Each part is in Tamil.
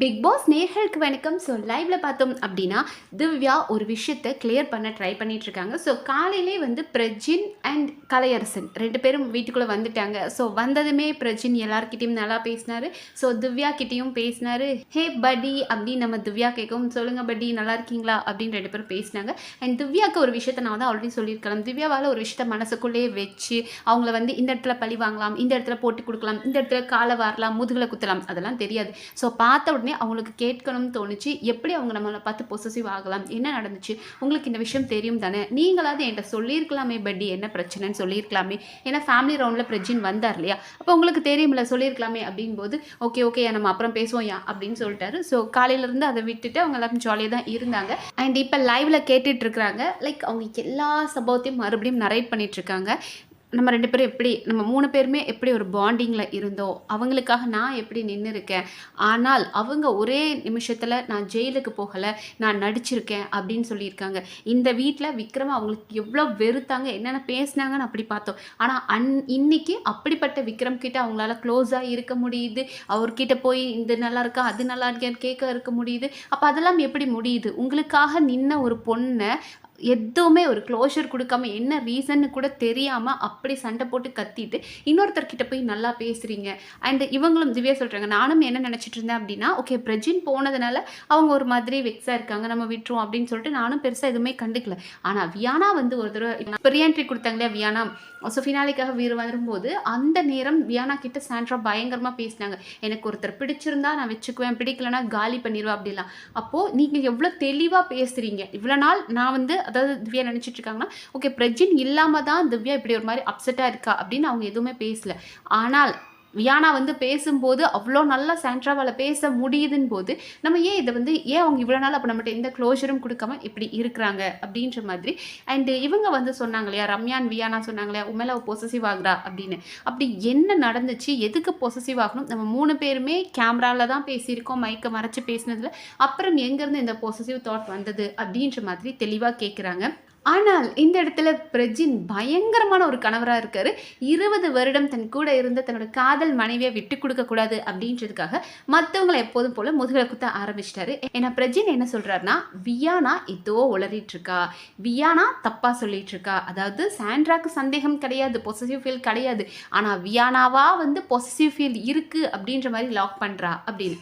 பிக் பாஸ் நேர்களுக்கு வணக்கம். ஸோ லைவ்ல பார்த்தோம் அப்படின்னா திவ்யா ஒரு விஷயத்தை கிளியர் பண்ண ட்ரை பண்ணிட்டு இருக்காங்க ஸோ காலையிலே வந்து பிரஜின் அண்ட் கலையரசன் ரெண்டு பேரும் வீட்டுக்குள்ளே வந்துட்டாங்க. ஸோ வந்ததுமே பிரஜின் எல்லார்கிட்டையும் நல்லா பேசினாரு. ஸோ திவ்யா கிட்டேயும் பேசினாரு. ஹே படி அப்படின்னு நம்ம திவ்யா கேட்கவும் சொல்லுங்க படி நல்லா இருக்கீங்களா? அப்படின்னு ரெண்டு பேரும் பேசினாங்க. அண்ட் திவ்யாவுக்கு ஒரு விஷயத்தை நான் வந்து ஆல்ரெடி சொல்லியிருக்கலாம். திவ்யாவால் ஒரு விஷயத்த மனசுக்குள்ளேயே வச்சு அவங்கள வந்து இந்த இடத்துல பழி வாங்கலாம் இந்த இடத்துல போட்டு கொடுக்கலாம் இந்த இடத்துல காலை வாரலாம் முதுகில் குத்தலாம் அதெல்லாம் தெரியாது. ஸோ பார்த்த உடனே அவங்களுக்கு கேட்கணும்னு தோணுச்சு. எப்படி அவங்க நம்மளை பார்த்து பொசசிவ் ஆகலாம்? என்ன நடந்துச்சு? உங்களுக்கு இந்த விஷயம் தெரியும் தானே? நீங்களாவது என்கிட்ட சொல்லியிருக்கலாமே பட்டி. என்ன பிரச்சனைன்னு சொல்லியிருக்கலாமே? ஏன்னா ஃபேமிலி ரவுண்டில் பிரஜின் வந்தார் இல்லையா? அப்போ உங்களுக்கு தெரியும்ல சொல்லியிருக்கலாமே அப்படிங்கும்போது ஓகே ஓகே நம்ம அப்புறம் பேசுவோம் யா அப்படின்னு சொல்லிட்டாரு. ஸோ காலையிலேருந்து அதை விட்டுட்டு அவங்க எல்லாரும் ஜாலியாக தான் இருந்தாங்க. அண்ட் இப்போ லைவில் கேட்டுட்ருக்குறாங்க லைக் அவங்க எல்லா சம்பவத்தையும் மறுபடியும் நரேட் பண்ணிகிட்ருக்காங்க இருக்காங்க. நம்ம ரெண்டு பேரும் எப்படி நம்ம மூணு பேருமே எப்படி ஒரு பாண்டிங்கில் இருந்தோம் அவங்களுக்காக நான் எப்படி நின்று இருக்கேன் ஆனால் அவங்க ஒரே நிமிஷத்தில் நான் ஜெயிலுக்கு போகலை நான் நடிச்சிருக்கேன் அப்படின்னு சொல்லியிருக்காங்க. இந்த வீட்டில் விக்ரம் அவங்களுக்கு எவ்வளோ வெறுத்தாங்க என்னென்ன பேசினாங்கன்னு அப்படி பார்த்தோம். ஆனால் அன் இன்னைக்கு அப்படிப்பட்ட விக்ரம் கிட்ட அவங்களால க்ளோஸாக இருக்க முடியுது. அவர்கிட்ட போய் இது நல்லா இருக்கா அது நல்லா இருக்கேன்னு கேட்க இருக்க முடியுது. அப்போ அதெல்லாம் எப்படி முடியுது? உங்களுக்காக நின்ன ஒரு பொண்ணை எதுவுமே ஒரு க்ளோஷர் கொடுக்காம என்ன ரீசன்னு கூட தெரியாமல் அப்படி சண்டை போட்டு கத்திட்டு இன்னொருத்தர்கிட்ட போய் நல்லா பேசுகிறீங்க அண்ட் இவங்களும் திவ்யா சொல்கிறாங்க நானும் என்ன நினச்சிட்டு இருந்தேன் அப்படின்னா ஓகே பிரஜின் போனதுனால அவங்க ஒரு மாதிரி வெக்ஸாக இருக்காங்க நம்ம விட்டுருவோம் அப்படின்னு சொல்லிட்டு நானும் பெருசாக எதுவுமே கண்டுக்கல. ஆனால் வியானா வந்து ஒரு தடவை பிரியாண்ட்ரி கொடுத்தாங்களே வியானா? ஸோ ஃபினாலிக்காக வீர் வரும்போது அந்த நேரம் வியானா கிட்ட சாண்ட்ரா பயங்கரமாக பேசினாங்க. எனக்கு ஒருத்தர் பிடிச்சிருந்தா நான் வச்சுக்குவேன் பிடிக்கலனா காலி பண்ணிடுவேன் அப்படிலாம். அப்போது நீங்கள் எவ்வளோ தெளிவாக பேசுகிறீங்க இவ்வளோ நாள் நான் வந்து அதாவது திவ்யா நினச்சிட்டு இருக்காங்கன்னா ஓகே பிரஜின் இல்லாமல் தான் திவ்யா இப்படி ஒரு மாதிரி அப்செட்டாக இருக்கா? அப்படின்னு அவங்க எதுவுமே பேசல. ஆனால் வியானா வந்து பேசும்போது அவ்வளோ நல்லா சாண்ட்ராவால் பேச முடியுதுன்னு போது நம்ம ஏன் இதை வந்து ஏன் அவங்க இவ்வளோ நாள் அப்போ நம்மகிட்ட எந்த க்ளோஷரும் கொடுக்காம இப்படி இருக்கிறாங்க அப்படின்ற மாதிரி. அண்டு இவங்க வந்து சொன்னாங்க இல்லையா ரம்யான் வியானா சொன்னாங்க இல்லையா உண்மையில அவள் பொசசிவ் ஆகுறா அப்படின்னு. அப்படி என்ன நடந்துச்சு எதுக்கு பொசசிவ் ஆகணும்? நம்ம மூணு பேருமே கேமராவில் தான் பேசியிருக்கோம் மைக்கை மறைச்சி பேசினதில். அப்புறம் எங்கேருந்து இந்த பொசசிவ் தாட் வந்தது அப்படின்ற மாதிரி தெளிவாக கேட்குறாங்க ஆனால் இந்த இடத்துல பிரஜின் பயங்கரமான ஒரு கணவராக இருக்கார். இருபது வருடம் தன் கூட இருந்த தன்னோட காதல் மனைவியை விட்டு கொடுக்கக்கூடாது அப்படின்றதுக்காக மற்றவங்களை எப்போதும் போல் முதுகலை குத்த ஆரம்பிச்சிட்டாரு. ஏன்னா பிரஜின் என்ன சொல்கிறாருன்னா வியானா இதோ உளறிட்டு இருக்கா வியானா தப்பாக சொல்லிட்டு இருக்கா அதாவது சாண்ட்ராக்கு சந்தேகம் கிடையாது பொசசிவ் ஃபீல் கிடையாது. ஆனால் வியானாவா வந்து பொசசிவ் ஃபீல் இருக்குது அப்படின்ற மாதிரி லாக் பண்ணுறா அப்படின்னு.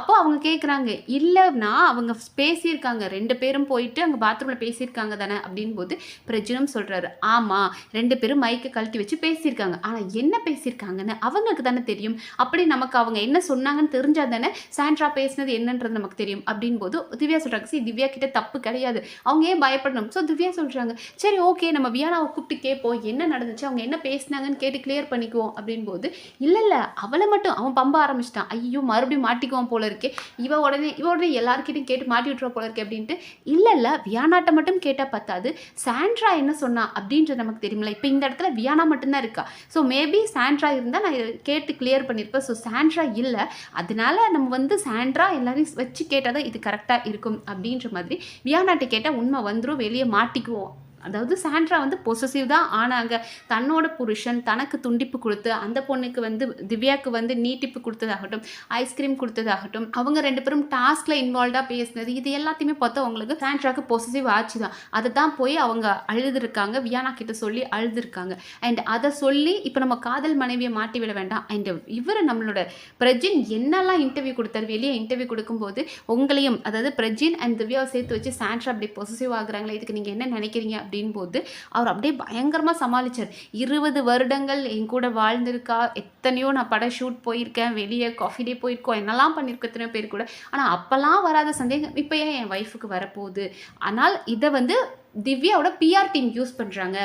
அப்போ அவங்க கேட்குறாங்க இல்லைன்னா அவங்க பேசியிருக்காங்க. ரெண்டு பேரும் போயிட்டு அங்கே பாத்ரூமில் பேசியிருக்காங்க தானே அப்படின் போது பிரஜனம் சொல்கிறாரு ஆமாம் ரெண்டு பேரும் மைக்கை கழட்டி வச்சு பேசியிருக்காங்க. ஆனால் என்ன பேசியிருக்காங்கன்னு அவங்களுக்கு தானே தெரியும். அப்படி நமக்கு அவங்க என்ன சொன்னாங்கன்னு தெரிஞ்சால் தானே சாண்ட்ரா பேசினது என்னன்றது நமக்கு தெரியும். அப்படின் போது திவ்யா சொல்கிறாங்க சரி திவ்யா கிட்ட தப்பு கிடையாது. அவங்க ஏன் பயப்படணும்? ஸோ திவ்யா சொல்கிறாங்க சரி ஓகே நம்ம வியானாவை கூப்பிட்டு கேட்போம் என்ன நடந்துச்சு? அவங்க என்ன பேசினாங்கன்னு கேட்டு கிளியர் பண்ணிக்குவோம். அப்படின் போது இல்லை இல்லை அவளை மட்டும் அவன் பம்ப ஆரம்பிச்சிட்டான். ஐயோ மறுபடியும் மாட்டிக்குவான் போல இருக்கே. இவ உடனே இவ உடனே எல்லாருக்கிட்டையும் கேட்டு மாட்டி விட்டுருவா போல இருக்கே அப்படின்ட்டு இல்லை இல்லை வியானாட்டை மட்டும் கேட்டால் பத்தாது. சாண்ட்ரா என்ன சொன்னா அப்படின்றது நமக்கு தெரியுமில்ல இப்போ இந்த இடத்துல வியானா மட்டும்தான் இருக்கா? ஸோ மேபி சாண்ட்ரா இருந்தால் நான் கேட்டு கிளியர் பண்ணியிருப்பேன் ஸோ சாண்ட்ரா இல்லை. அதனால நம்ம வந்து சாண்ட்ரா எல்லாரையும் வச்சு கேட்டால் தான் இது கரெக்டாக இருக்கும் அப்படின்ற மாதிரி வியானாட்ட கேட்டால் உண்மை வந்துடும் வெளியே மாட்டிக்குவோம். அதாவது சாண்ட்ரா வந்து பொசசிவ் தான். ஆனாங்க தன்னோட புருஷன் தனக்கு துண்டிப்பு கொடுத்து அந்த பொண்ணுக்கு வந்து திவ்யாவுக்கு வந்து நீட்டிப்பு கொடுத்ததாகட்டும் ஐஸ்கிரீம் கொடுத்ததாகட்டும் அவங்க ரெண்டு பேரும் டாஸ்கில் இன்வால்வ்டாக பேசினது இது எல்லாத்தையுமே பார்த்தா அவங்களுக்கு சாண்ட்ராக்கு பொசசிவ் ஆச்சு தான். அதை தான் போய் அவங்க அழுதுருக்காங்க. வியானா கிட்ட சொல்லி அழுதுருக்காங்க. அண்ட் அதை சொல்லி இப்போ நம்ம காதல் மனைவியை மாட்டி விட வேண்டாம். அண்ட் இவர் நம்மளோட பிரஜின் என்னெல்லாம் இன்டர்வியூ கொடுத்தாரு வெளியே இன்டர்வியூ கொடுக்கும்போது உங்களையும் அதாவது பிரஜின் அண்ட் திவ்யாவை சேர்த்து வச்சு சாண்ட்ரா அப்படி பொசசிவ் ஆகுறாங்களே இதுக்கு நீங்கள் என்ன நினைக்கிறீங்க? அப்படின் போது அவர் அப்படியே பயங்கரமாக சமாளிச்சார். இருபது வருடங்கள் என் கூட வாழ்ந்திருக்கா எத்தனையோ நான் படம் ஷூட் போயிருக்கேன் வெளியே காஃபி டே போயிருக்கோம் என்னெல்லாம் பண்ணியிருக்கோம் எத்தனையோ பேர் கூட. ஆனால் அப்போல்லாம் வராத சந்தேகம் இப்போ ஏன் என் ஒய்ஃபுக்கு வரப்போகுது? ஆனால் இதை வந்து திவ்யாவோட பிஆர் டீம் யூஸ் பண்ணுறாங்க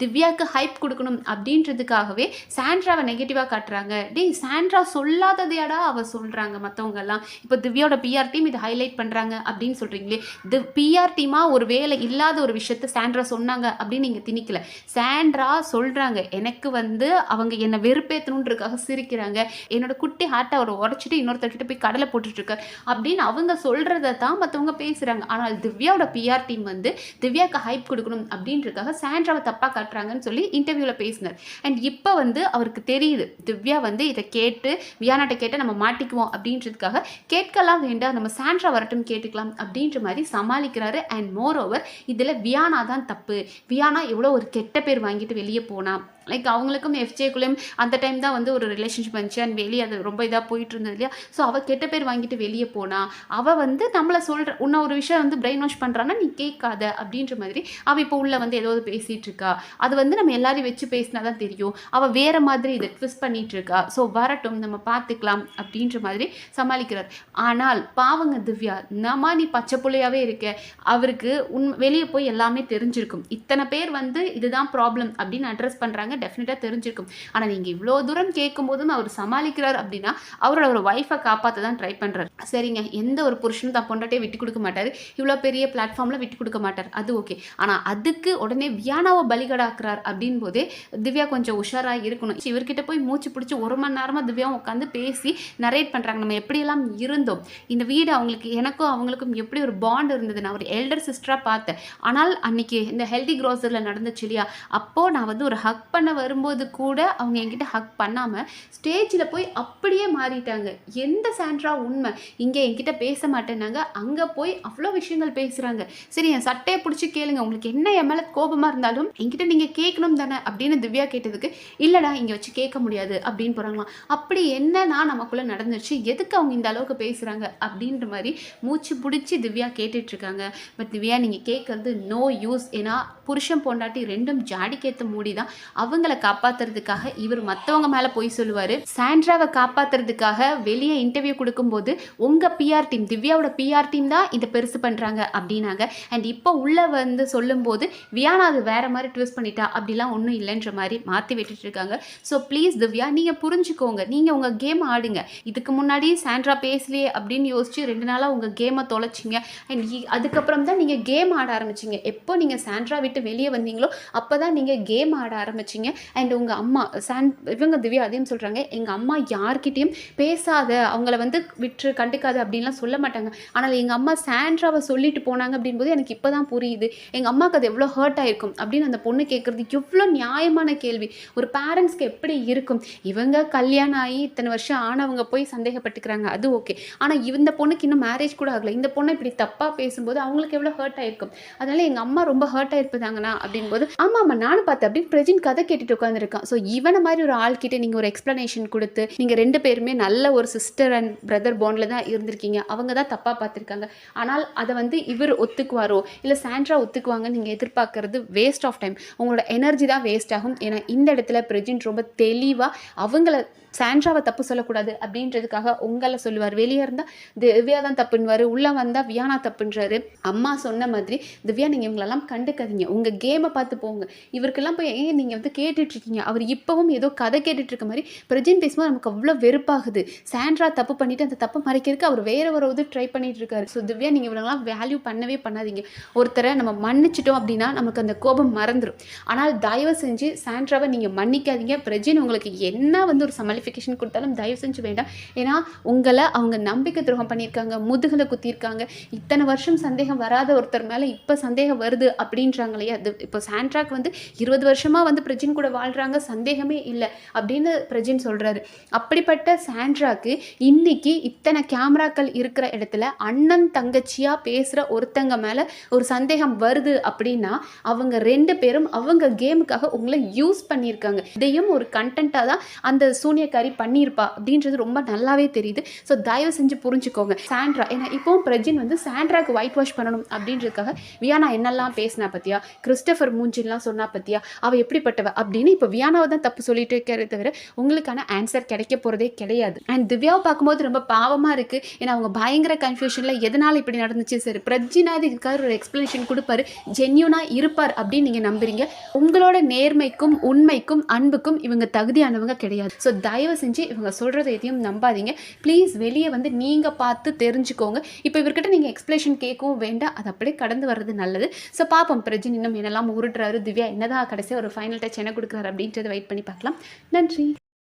திவ்யாவுக்கு ஹைப் கொடுக்கணும் அப்படின்றதுக்காகவே சாண்ட்ராவை நெகட்டிவாக காட்டுறாங்க. டேய் சாண்ட்ரா சொல்லாததையாடா அவ சொல்கிறாங்க மற்றவங்கெல்லாம் இப்போ திவ்யாவோட பிஆர் டீம் இதை ஹைலைட் பண்ணுறாங்க அப்படின்னு சொல்கிறீங்களே தி பிஆர் டீமாக ஒரு வேலை இல்லாத ஒரு விஷயத்த சாண்ட்ரா சொன்னாங்க அப்படின்னு நீங்கள் திணிக்கல. சாண்ட்ரா சொல்கிறாங்க எனக்கு வந்து அவங்க என்னை வெறுப்பேற்றணுன்றதுக்காக சிரிக்கிறாங்க. என்னோட குட்டி ஹார்ட்டை அவரை உடச்சிட்டு இன்னொருத்தர்கிட்ட போய் கடலை போட்டுட்ருக்கார் அப்படின்னு அவங்க சொல்கிறத தான் மற்றவங்க பேசுகிறாங்க ஆனால் திவ்யாவோட பிஆர் டீம் வந்து திவ்யா திவ்யாக்கு ஹைப் கொடுக்கணும் அப்படின்றதுக்காக சாண்ட்ராவை தப்பாக காட்டுறாங்கன்னு சொல்லி இன்டர்வியூவில் பேசினார். அண்ட் இப்போ வந்து அவருக்கு தெரியுது. திவ்யா வந்து இதை கேட்டு வியானாட்ட கேட்டு நம்ம மாட்டிக்குவோம் அப்படின்றதுக்காக கேட்கலாம் வேண்டாம் நம்ம சாண்ட்ரா வரட்டும் கேட்டுக்கலாம் அப்படின்ற மாதிரி சமாளிக்கிறாரு. அண்ட் மோர் ஓவர் இதில் வியானா தான் தப்பு. வியானா எவ்வளோ ஒரு கெட்ட பேர் வாங்கிட்டு வெளியே போனா லைக் அவங்களுக்கும் எஃப்ஜேக்குள்ளேயும் அந்த டைம் தான் வந்து ஒரு ரிலேஷன்ஷிப் வந்துச்சு அண்ட் வெளியே அது ரொம்ப இதாக போயிட்டு இருந்தது இல்லையா? ஸோ அவள் கெட்ட பேர் வாங்கிட்டு வெளியே போனா அவள் வந்து நம்மளை சொல்கிற உன்ன ஒரு விஷயம் வந்து பிரெயின் வாஷ் பண்ணுறான்னா நீ கேட்காத அப்படின்ற மாதிரி அவள் இப்போ உள்ள வந்து ஏதோ பேசிகிட்டு இருக்கா அது வந்து நம்ம எல்லாரையும் வச்சு பேசினா தான் தெரியும். அவள் வேறு மாதிரி இதை ட்விஸ்ட் பண்ணிகிட்டு இருக்கா ஸோ வரட்டும் நம்ம பார்த்துக்கலாம் அப்படின்ற மாதிரி சமாளிக்கிறார். ஆனால் பாவங்க திவ்யா நம்ம நீ பச்சை பிள்ளையாகவே இருக்க? அவருக்கு உன் வெளியே போய் எல்லாமே தெரிஞ்சிருக்கும். இத்தனை பேர் வந்து இதுதான் ப்ராப்ளம் அப்படின்னு அட்ரஸ் பண்ணுறாங்க டெஃபினட்டாக தெரிஞ்சிருக்கும். ஆனால் நீங்கள் இவ்வளோ தூரம் கேட்கும்போதும் அவர் சமாளிக்கிறார் அப்படின்னா அவரோட ஒரு ஒய்ஃபை காப்பாற்ற தான் ட்ரை பண்ணுறாரு சரிங்க எந்த ஒரு புருஷனும் தான் பொண்டாட்டே விட்டு கொடுக்க மாட்டார். இவ்வளோ பெரிய பிளாட்ஃபார்மில் விட்டு கொடுக்க மாட்டார். அது ஓகே ஆனால் அதுக்கு உடனே வியானாவை பலிகடாக்குறார் அப்படின் போதே திவ்யா கொஞ்சம் உஷாராக இருக்கணும். இவர்கிட்ட போய் மூச்சு பிடிச்சி ஒரு மணி நேரமாக திவ்யா உட்காந்து பேசி நரேட் பண்ணுறாங்க நம்ம எப்படியெல்லாம் இருந்தோம்? இந்த வீடு அவங்களுக்கு எனக்கும் அவங்களுக்கும் எப்படி ஒரு பாண்ட் இருந்தது? நான் ஒரு எல்டர் சிஸ்டராக பார்த்தேன். ஆனால் அன்னைக்கு இந்த ஹெல்தி க்ரோசரில் நடந்துச்சு இல்லையா? அப்போது நான் வந்து ஒரு ஹக் பண்ண வரும்போது கூட அவங்க என்கிட்ட ஹக் பண்ணாமல் ஸ்டேஜில் போய் அப்படியே மாறிட்டாங்க. எந்த சாண்ட்ரா உண்மை? இங்கே என்கிட்ட பேச மாட்டேன்னாங்க. அங்கே போய் அவ்வளோ விஷயங்கள் பேசுகிறாங்க சரி என் சட்டையை பிடிச்சி கேளுங்க. உங்களுக்கு என்ன என் மேலே கோபமாக இருந்தாலும் என்கிட்ட நீங்கள் கேட்கணும் தானே அப்படின்னு திவ்யா கேட்டதுக்கு இல்லைடா இங்கே வச்சு கேட்க முடியாது அப்படின்னு போகிறாங்களாம் அப்படி என்னன்னா நமக்குள்ளே நடந்துச்சு எதுக்கு அவங்க இந்த அளவுக்கு பேசுகிறாங்க அப்படின்ற மாதிரி மூச்சு பிடிச்சி திவ்யா கேட்டுட்ருக்காங்க. பட் திவ்யா நீங்கள் கேட்குறது நோ யூஸ் ஏன்னா புருஷன் பொண்டாட்டி ரெண்டும் ஜாடிக்கேற்ற மூடி தான் அவங்கள காப்பாத்துறதுக்காக இவர் மற்றவங்க மேலே போய் சொல்லுவார். சாண்ட்ராவை காப்பாத்துறதுக்காக வெளியே இன்டர்வியூ கொடுக்கும்போது உங்கள் பிஆர் டீம் திவ்யாவோட பிஆர் டீம் தான் இதை பெருசு பண்ணுறாங்க அப்படின்னாங்க. அண்ட் இப்போ உள்ளே வந்து சொல்லும்போது வியானா அது வேற மாதிரி ட்விஸ்ட் பண்ணிட்டா அப்படிலாம் ஒன்றும் இல்லைன்ற மாதிரி மாற்றி விட்டுட்டு இருக்காங்க ஸோ ப்ளீஸ் திவ்யா நீங்கள் புரிஞ்சுக்கோங்க. நீங்கள் உங்கள் கேம் ஆடுங்க. இதுக்கு முன்னாடி சாண்ட்ரா பேசலையே அப்படின்னு யோசிச்சு ரெண்டு நாளாக உங்கள் கேமை தொலைச்சிங்க. அண்ட் அதுக்கப்புறம் தான் நீங்கள் கேம் ஆட ஆரம்பிச்சிங்க. எப்போ நீங்கள் சாண்ட்ரா விட்டு வெளியே வந்தீங்களோ அப்போ தான் நீங்கள் கேம் ஆட ஆரம்பிச்சிங்க. அண்ட் உங்கள் அம்மா சாண்ட் இவங்க திவ்யா அதையும் சொல்கிறாங்க எங்கள் அம்மா யார்கிட்டேயும் பேசாத அவங்கள வந்து விற்று கண்டுக்காது அப்படின்லாம் சொல்ல மாட்டாங்க. ஆனால் எங்கள் அம்மா சாண்ட்ராவை சொல்லிட்டு போனாங்க அப்படின்போது எனக்கு இப்போ தான் புரியுது. எங்கள் அம்மாவுக்கு அது எவ்வளோ ஹர்ட் ஆயிருக்கும் அப்படின்னு அந்த பொண்ணு கேட்குறது எவ்வளோ நியாயமான கேள்வி. ஒரு பேரண்ட்ஸ்க்கு எப்படி இருக்கும்? இவங்க கல்யாணம் ஆகி இத்தனை வருஷம் ஆனவங்க போய் சந்தேகப்பட்டுக்கிறாங்க அது ஓகே ஆனால் இந்த பொண்ணுக்கு இன்னும் மேரேஜ் கூட ஆகலை. இந்த பொண்ணை இப்படி தப்பாக பேசும்போது அவங்களுக்கு எவ்வளோ ஹர்ட் ஆயிருக்கும். அதனால எங்கள் அம்மா ரொம்ப ஹர்ட் ஆயிருப்பதாங்கண்ணா அப்படின்போது ஆமாம் ஆமாம் நானும் பார்த்தேன் அப்படின்னு பிரஜின் கதை கேட்டுட்டு உட்காந்துருக்கான் ஸோ இவனை மாதிரி ஒரு ஆள்கிட்ட நீங்கள் ஒரு எக்ஸ்ப்ளனேஷன் கொடுத்து நீங்கள் ரெண்டு பேருமே நல்ல ஒரு சிஸ்டர் அண்ட் பிரதர் பாண்டில் தான் இருந்திருக்கீங்க. அவங்க தான் தப்பாக பார்த்துருக்காங்க. ஆனால் அதை வந்து இவர் ஒத்துக்குவாரோ? இல்லை சாண்ட்ரா ஒத்துக்குவாங்கன்னு நீங்கள் எதிர்பார்க்கறது வேஸ்ட் ஆஃப் டைம் உங்களோட எனர்ஜி தான் வேஸ்ட் ஆகும். ஏன்னா இந்த இடத்துல பிரஜின் ரொம்ப தெளிவாக அவங்கள சாண்ட்ராவை தப்பு சொல்லக்கூடாது அப்படின்றதுக்காக உங்களை சொல்லுவார். வெளியே இருந்தால் திவ்யா தான் தப்புன்னுவார். உள்ளே வந்தால் வியானா தப்புன்றாரு. அம்மா சொன்ன மாதிரி திவ்யா நீங்கள் இவங்களெல்லாம் கண்டுக்காதீங்க. உங்கள் கேமை பார்த்து போங்க. இவருக்கெல்லாம் போய் ஏன் நீங்கள் வந்து கேட்டுட்ருக்கீங்க. அவர் இப்போவும் ஏதோ கதை கேட்டுட்டு இருக்க மாதிரி பிரஜின் பேசும்போது நமக்கு அவ்வளோ வெறுப்பாகுது. சாண்ட்ரா தப்பு பண்ணிட்டு அந்த தப்பை மறைக்கிறதுக்கு அவர் வேற ஒரு இது ட்ரை பண்ணிட்டு இருக்காரு ஸோ திவ்யா நீங்கள் இவங்களெல்லாம் வேல்யூ பண்ணவே பண்ணாதீங்க. ஒருத்தரை நம்ம மன்னிச்சிட்டோம் அப்படின்னா நமக்கு அந்த கோபம் மறந்துடும் ஆனால் தயவு செஞ்சு சாண்ட்ராவை நீங்கள் மன்னிக்காதீங்க. பிரஜின் உங்களுக்கு என்ன வந்து ஒரு சமாளிஃபிகேஷன் கொடுத்தாலும் தயவு செஞ்சு வேண்டாம். ஏன்னா உங்களை அவங்க நம்பிக்கை துரோகம் பண்ணியிருக்காங்க முதுகலை குத்தியிருக்காங்க. இத்தனை வருஷம் சந்தேகம் வராத ஒருத்தர் மேலே இப்போ சந்தேகம் வருது அப்படின்றாங்களே அது இப்போ சாண்ட்ராக் வந்து இருபது வருஷமாக வந்து பிரஜின் கூட வாழ்கிறாங்க சந்தேகமே இல்லை அப்படின்னு பிரஜின் சொல்கிறாரு அப்படிப்பட்ட சாண்ட்ராக்கு இன்னைக்கு இத்தனை கேமராக்கள் இருக்கிற இடத்துல அண்ணன் தங்கச்சியாக பேசுகிற ஒருத்தங்க மேலே ஒரு சந்தேகம் வருது அப்படின்னா அவங்க ரெண்டு பேரும் அவங்க கேமுக்காக உங்களை யூஸ் பண்ணியிருக்காங்க. இதையும் ஒரு கண்டென்ட்டாக தான் அந்த சூனியக்காரி பண்ணியிருப்பா அப்படின்றது ரொம்ப நல்லாவே தெரியுது. ஸோ தயவு செஞ்சு புரிஞ்சுக்கோங்க. சாண்ட்ரா ஏன்னா இப்போவும் பிரஜின் வந்து சாண்ட்ராக்கு ஒயிட் வாஷ் பண்ணணும் அப்படின்றதுக்காக வியானா என்னெல்லாம் பேசினா பற்றியா கிறிஸ்டபர் மூஞ்சின்லாம் சொன்னா பற்றியா அவள் எப்படிப்பட்டவ? அப்படின்னு இப்போ வியானாவை தான் தப்பு சொல்லிட்டு இருக்கிறத தவிர உங்களுக்கான ஆன்சர் கிடைக்க போகிறதே கிடையாது. அண்ட் திவ்யாவை பார்க்கும்போது ரொம்ப பாவமாக இருக்குது ஏன்னா அவங்க பயங்கர கன்ஃபியூஷனில் எதனால் இப்படி நடந்துச்சு? சரி பிரஜினாவது இதுக்காக ஒரு எக்ஸ்ப்ளனேஷன் கொடுப்பாரு. ஜென்யூனாக இருப்பார் அப்படின்னு நீங்கள் நம்புறீங்க. உங்களோட நேர்மைக்கும் உண்மைக்கும் அன்புக்கும் இவங்க தகுதியானவங்க கிடையாது. ஸோ தயவு செஞ்சு இவங்க சொல்கிறத எதையும் நம்பாதீங்க. ப்ளீஸ் வெளியே வந்து நீங்கள் பார்த்து தெரிஞ்சுக்கோங்க. இப்போ இவர்கிட்ட நீங்கள் எக்ஸ்பிளேஷன் கேட்கவும் வேண்டாம். அது அப்படியே கடந்து வர்றது நல்லது. ஸோ பார்ப்போம் பிரஜின் இன்னும் என்னெல்லாம் உருட்டுறாரு. திவ்யா என்னதான் கடைசியாக ஒரு ஃபைனல் டச் என்ன கொடுக்குறாரு அப்படின்றத வெயிட் பண்ணி பார்க்கலாம். நன்றி.